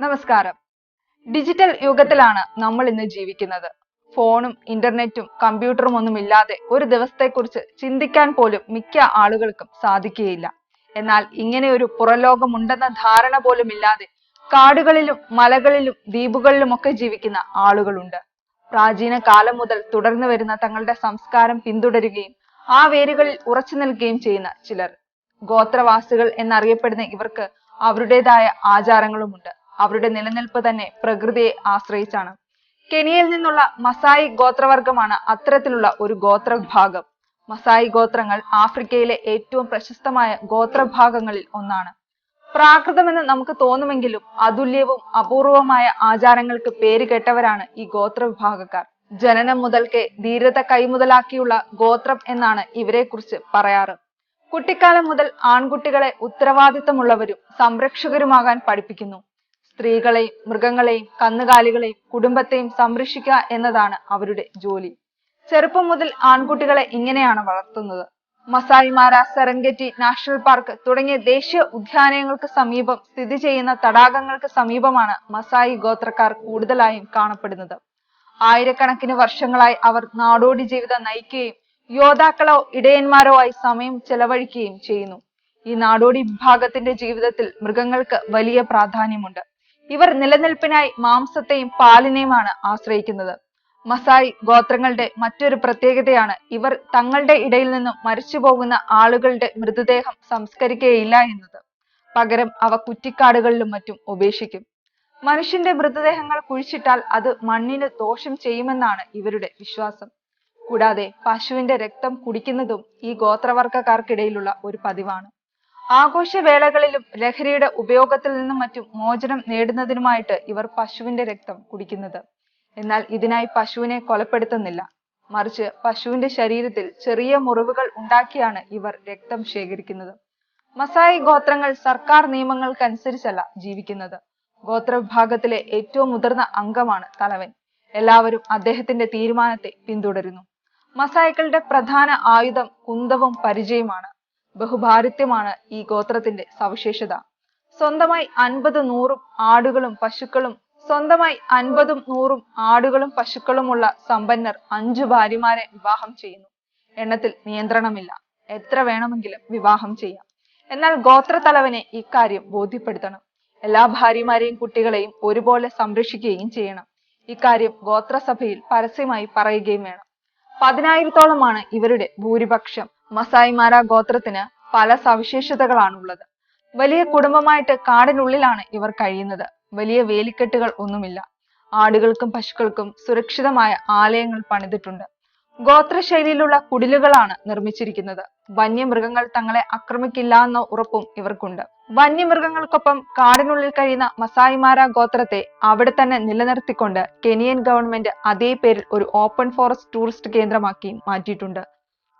നമസ്കാരം. ഡിജിറ്റൽ യുഗത്തിലാണ് നമ്മൾ ഇന്ന് ജീവിക്കുന്നത്. ഫോണും ഇന്റർനെറ്റും കമ്പ്യൂട്ടറും ഒന്നും ഇല്ലാതെ ഒരു ദിവസത്തെക്കുറിച്ച് ചിന്തിക്കാൻ പോലും മിക്ക ആളുകൾക്കും സാധിക്കുകയില്ല. എന്നാൽ ഇങ്ങനെ ഒരു പുറലോകമുണ്ടെന്ന ധാരണ പോലും ഇല്ലാതെ കാടുകളിലും മലകളിലും ദ്വീപുകളിലുമൊക്കെ ജീവിക്കുന്ന ആളുകളുണ്ട്. പ്രാചീന കാലം മുതൽ തുടർന്നു വരുന്ന തങ്ങളുടെ സംസ്കാരം പിന്തുടരുകയും ആ വേരുകളിൽ ഉറച്ചു നിൽക്കുകയും ചെയ്യുന്ന ചിലർ. ഗോത്രവാസികൾ എന്നറിയപ്പെടുന്ന ഇവർക്ക് അവരുടേതായ ആചാരങ്ങളുമുണ്ട്. അവരുടെ നിലനിൽപ്പ് തന്നെ പ്രകൃതിയെ ആശ്രയിച്ചാണ്. കെനിയയിൽ നിന്നുള്ള മസായി ഗോത്രവർഗമാണ് അത്തരത്തിലുള്ള ഒരു ഗോത്ര വിഭാഗം മസായി ഗോത്രങ്ങൾ ആഫ്രിക്കയിലെ ഏറ്റവും പ്രശസ്തമായ ഗോത്രഭാഗങ്ങളിൽ ഒന്നാണ്. പ്രാകൃതമെന്ന് നമുക്ക് തോന്നുമെങ്കിലും അതുല്യവും അപൂർവമായ ആചാരങ്ങൾക്ക് പേര് കേട്ടവരാണ് ഈ ഗോത്രവിഭാഗക്കാർ. ജനനം മുതൽക്കേ ധീരത കൈമുതലാക്കിയുള്ള ഗോത്രം എന്നാണ് ഇവരെക്കുറിച്ച് പറയാറ്. കുട്ടിക്കാലം മുതൽ ആൺകുട്ടികളെ ഉത്തരവാദിത്തമുള്ളവരും സംരക്ഷകരുമാകാൻ പഠിപ്പിക്കുന്നു. സ്ത്രീകളെയും മൃഗങ്ങളെയും കന്നുകാലികളെയും കുടുംബത്തെയും സംരക്ഷിക്കുക എന്നതാണ് അവരുടെ ജോലി. ചെറുപ്പം മുതൽ ആൺകുട്ടികളെ ഇങ്ങനെയാണ് വളർത്തുന്നത്. മസായിമാര സെറങ്കറ്റി നാഷണൽ പാർക്ക് തുടങ്ങിയ ദേശീയ ഉദ്യാനങ്ങൾക്ക് സമീപം സ്ഥിതി ചെയ്യുന്ന തടാകങ്ങൾക്ക് സമീപമാണ് മസായി ഗോത്രക്കാർ കൂടുതലായും കാണപ്പെടുന്നത്. ആയിരക്കണക്കിന് വർഷങ്ങളായി അവർ നാടോടി ജീവിതം നയിക്കുകയും യോദ്ധാക്കളോ ഇടയന്മാരോ ആയി സമയം ചെലവഴിക്കുകയും ചെയ്യുന്നു. ഈ നാടോടി വിഭാഗത്തിന്റെ ജീവിതത്തിൽ മൃഗങ്ങൾക്ക് വലിയ പ്രാധാന്യമുണ്ട്. ഇവർ നിലനിൽപ്പിനായി മാംസത്തെയും പാലിനെയുമാണ് ആശ്രയിക്കുന്നത്. മസായി ഗോത്രങ്ങളുടെ മറ്റൊരു പ്രത്യേകതയാണ് ഇവർ തങ്ങളുടെ ഇടയിൽ നിന്നും മരിച്ചു പോകുന്ന ആളുകളുടെ മൃതദേഹം സംസ്കരിക്കുകയില്ല എന്നത്. പകരം അവ കുറ്റിക്കാടുകളിലും മറ്റും ഉപേക്ഷിക്കും. മനുഷ്യന്റെ മൃതദേഹങ്ങൾ കുഴിച്ചിട്ടാൽ അത് മണ്ണിന് ദോഷം ചെയ്യുമെന്നാണ് ഇവരുടെ വിശ്വാസം. കൂടാതെ പശുവിന്റെ രക്തം കുടിക്കുന്നതും ഈ ഗോത്രവർഗക്കാർക്കിടയിലുള്ള ഒരു പതിവാണ്. ആഘോഷവേളകളിലും ലഹരിയുടെ ഉപയോഗത്തിൽ നിന്നും മറ്റും മോചനം നേടുന്നതിനുമായിട്ട് ഇവർ പശുവിന്റെ രക്തം കുടിക്കുന്നത്. എന്നാൽ ഇതിനായി പശുവിനെ കൊലപ്പെടുത്തുന്നില്ല. മറിച്ച് പശുവിന്റെ ശരീരത്തിൽ ചെറിയ മുറിവുകൾ ഉണ്ടാക്കിയാണ് ഇവർ രക്തം ശേഖരിക്കുന്നത്. മസായി ഗോത്രങ്ങൾ സർക്കാർ നിയമങ്ങൾക്കനുസരിച്ചല്ല ജീവിക്കുന്നത്. ഗോത്രവിഭാഗത്തിലെ ഏറ്റവും മുതിർന്ന അംഗമാണ് തലവൻ. എല്ലാവരും അദ്ദേഹത്തിന്റെ തീരുമാനത്തെ പിന്തുടരുന്നു. മസായികളുടെ പ്രധാന ആയുധം കുന്തവും പരിചയമാണ്. ബഹുഭാരിത്യമാണ് ഈ ഗോത്രത്തിന്റെ സവിശേഷത. സ്വന്തമായി അൻപത് നൂറും ആടുകളും പശുക്കളും സ്വന്തമായി അൻപതും നൂറും ആടുകളും പശുക്കളുമുള്ള സമ്പന്നർ അഞ്ചു ഭാര്യമാരെ വിവാഹം ചെയ്യുന്നു. എണ്ണത്തിൽ നിയന്ത്രണമില്ല. എത്ര വേണമെങ്കിലും വിവാഹം ചെയ്യാം. എന്നാൽ ഗോത്രത്തലവനെ ഇക്കാര്യം ബോധ്യപ്പെടുത്തണം. എല്ലാ ഭാര്യമാരെയും കുട്ടികളെയും ഒരുപോലെ സംരക്ഷിക്കുകയും ചെയ്യണം. ഇക്കാര്യം ഗോത്രസഭയിൽ പരസ്യമായി പറയുകയും വേണം. പതിനായിരത്തോളമാണ് ഇവരുടെ ഭൂരിപക്ഷം. മസായിമാര ഗോത്രത്തിന് പല സവിശേഷതകളാണുള്ളത്. വലിയ കുടുംബമായിട്ട് കാടിനുള്ളിലാണ് ഇവർ കഴിയുന്നത്. വലിയ വേലിക്കെട്ടുകൾ ഒന്നുമില്ല. ആടുകൾക്കും പശുക്കൾക്കും സുരക്ഷിതമായ ആലയങ്ങൾ പണിതിട്ടുണ്ട്. ഗോത്രശൈലിയിലുള്ള കുടിലുകളാണ് നിർമ്മിച്ചിരിക്കുന്നത്. വന്യമൃഗങ്ങൾ തങ്ങളെ ആക്രമിക്കില്ല എന്ന ഉറപ്പും ഇവർക്കുണ്ട്. വന്യമൃഗങ്ങൾക്കൊപ്പം കാടിനുള്ളിൽ കഴിയുന്ന മസായിമാര ഗോത്രത്തെ അവിടെ തന്നെ നിലനിർത്തിക്കൊണ്ട് കെനിയൻ ഗവൺമെന്റ് അതേ പേരിൽ ഒരു ഓപ്പൺ ഫോറസ്റ്റ് ടൂറിസ്റ്റ് കേന്ദ്രമാക്കി മാറ്റിയിട്ടുണ്ട്.